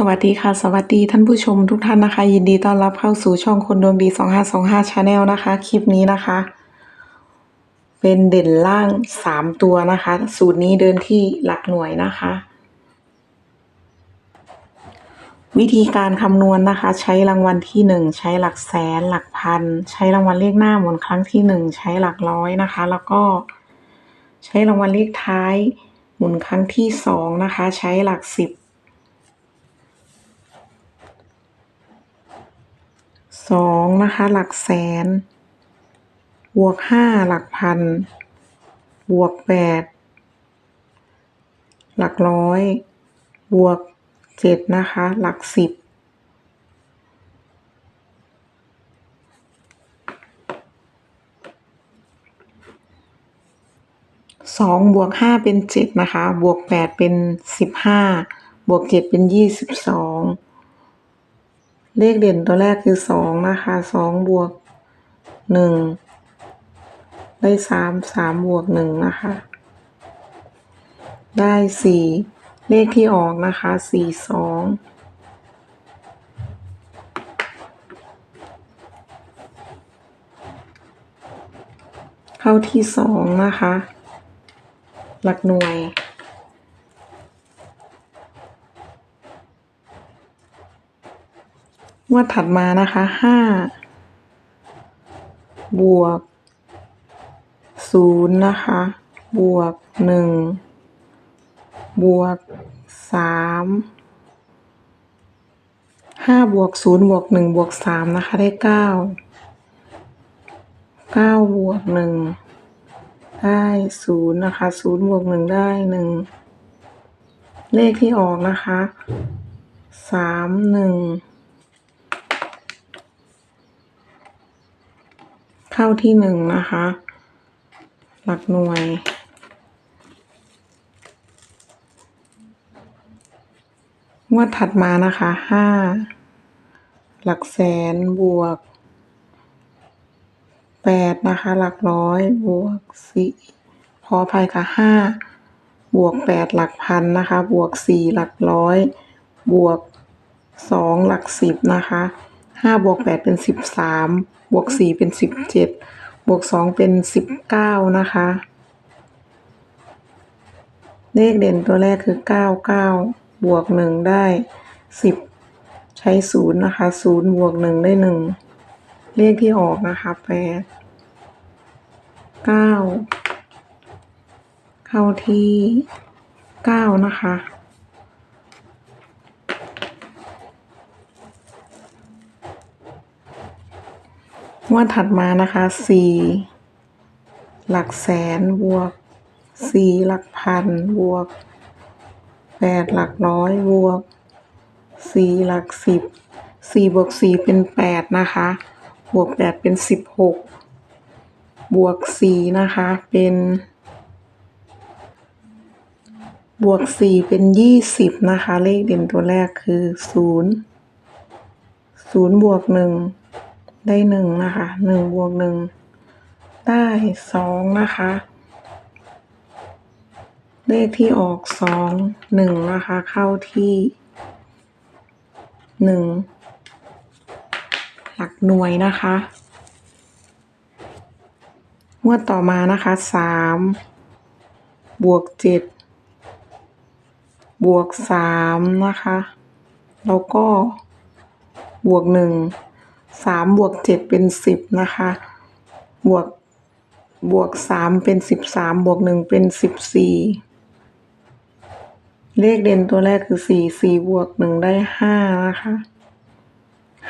สวัสดีค่ะ สวัสดีท่านผู้ชมทุกท่านนะคะ ยินดีต้อนรับเข้าสู่ช่องคนดวงดี2525 Channel นะคะ คลิปนี้นะคะ เป็นเด่นล่าง3ตัวนะคะ สูตรนี้เดินที่หลักหน่วยนะคะ วิธีการคำนวณนะคะ ใช้รางวัลที่1ใช้หลักแสน หลักพัน ใช้รางวัลเลขหน้าหมุนครั้งที่1ใช้หลักร้อยนะคะ แล้วก็ใช้รางวัลเลขท้าย หมุนครั้งที่2นะคะ ใช้หลักสิบ สองนะคะหลักแสน บวกห้าหลักพัน บวกแปดหลักร้อย บวกเจ็ดนะคะ หลักสิบสองบวกห้าเป็นเจ็ดนะคะ บวกแปดเป็นสิบห้า บวกเจ็ดเป็นยี่สิบสอง เลขเด่นตัวแรกคือสองนะคะสองบวกหนึ่งได้สามสามบวกหนึ่งนะคะ ได้สี่เลขที่ออกนะคะสี่สองเข้าที่สองนะคะ หลักหน่วย งวดถัดมานะคะห้าบวกศูนย์นะคะ บวกหนึ่งบวกสามห้าบวกศูนย์บวกหนึ่งบวกสามนะคะ ได้เก้าเก้าบวกหนึ่งได้ศูนย์นะคะศูนย์บวกหนึ่งได้หนึ่งเลขที่ออกนะคะสามหนึ่ง เข้าที่หนึ่งนะคะ หลักหน่วย งวดถัดมานะคะห้าหลักแสนบวกแปดนะคะ หลักร้อยบวกสี่พออภัยค่ะห้าบวกแปดหลักพันนะคะ บวกสี่หลักร้อย บวกสองหลักสิบนะคะ ห้าบวกแปดเป็นสิบสามบวกสี่เป็นสิบเจ็ดบวกสองเป็นสิบเก้านะคะ เลขเด่นตัวแรกคือเก้าเก้าบวกหนึ่งได้สิบใช้ศูนย์นะคะศูนย์บวกหนึ่งได้หนึ่งเลขที่ออกนะคะแปดเก้าเข้าที่เก้านะคะ งวดถัดมานะคะสี่หลักแสนบวกสี่หลักพันบวกแปดหลักร้อยบวกสี่หลักสิบสี่บวกสี่เป็นแปดนะคะ บวกแปดเป็นสิบหกบวกสี่นะคะเป็น บวกสี่เป็นยี่สิบนะคะ เลขเด่นตัวแรกคือศูนย์ศูนย์บวกหนึ่ง ได้หนึ่งนะคะหนึ่งบวกหนึ่งได้สองนะคะ เลขที่ออกสองหนึ่งนะคะ เข้าที่หนึ่งหลักหน่วยนะคะงวดต่อมานะคะสามบวกเจ็ดบวกสามนะคะ แล้วก็บวกหนึ่ง สามบวกเจ็ดเป็นสิบนะคะ บวกบวกสามเป็นสิบสามบวกหนึ่งเป็นสิบสี่เลขเด่นตัวแรกคือสี่สี่บวกหนึ่งได้ห้านะคะ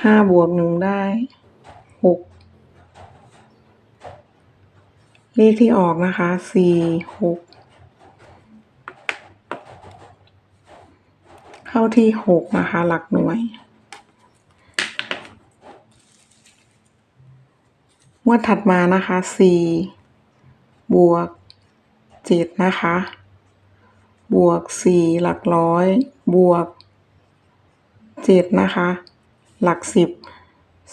ห้าบวกหนึ่งได้หกเลขที่ออกนะคะสี่หกเข้าที่หกนะคะ หลักหน่วย วดถัดมานะคะสี่บวกเจ็ดนะคะ บวกสี่หลักร้อย บวกเจ็ดนะคะ หลักสิบ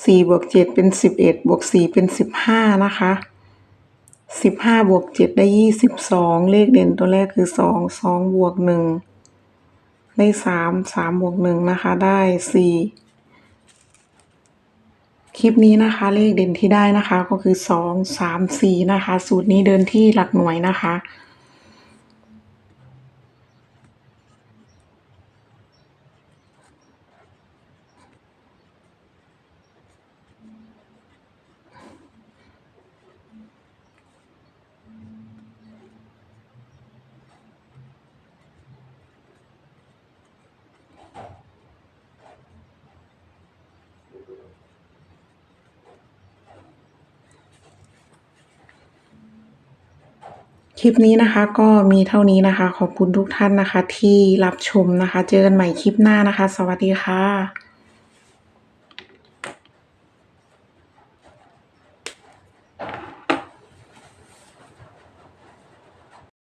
สี่บวกเจ็ดเป็นสิบเอ็ดบวกสี่เป็นสิบห้านะคะสิบห้าบวกเจ็ดได้ยี่สิบสองเลขเด่นตัวแรกคือสองสองบวกหนึ่งได้สามสามบวกหนึ่งนะคะ ได้สี่ คลิปนี้นะคะเลขเด่นที่ได้นะคะก็คือสองสามสี่นะคะ สูตรนี้เดินที่หลักหน่วยนะคะ ลิปนี้นะคะก็มีเท่านี้นะคะ ขอบคุณทุกท่านนะคะ ที่รับชมนะคะ เจอกันใหม่คลิปหน้านะคะ สวัสดีค่ะ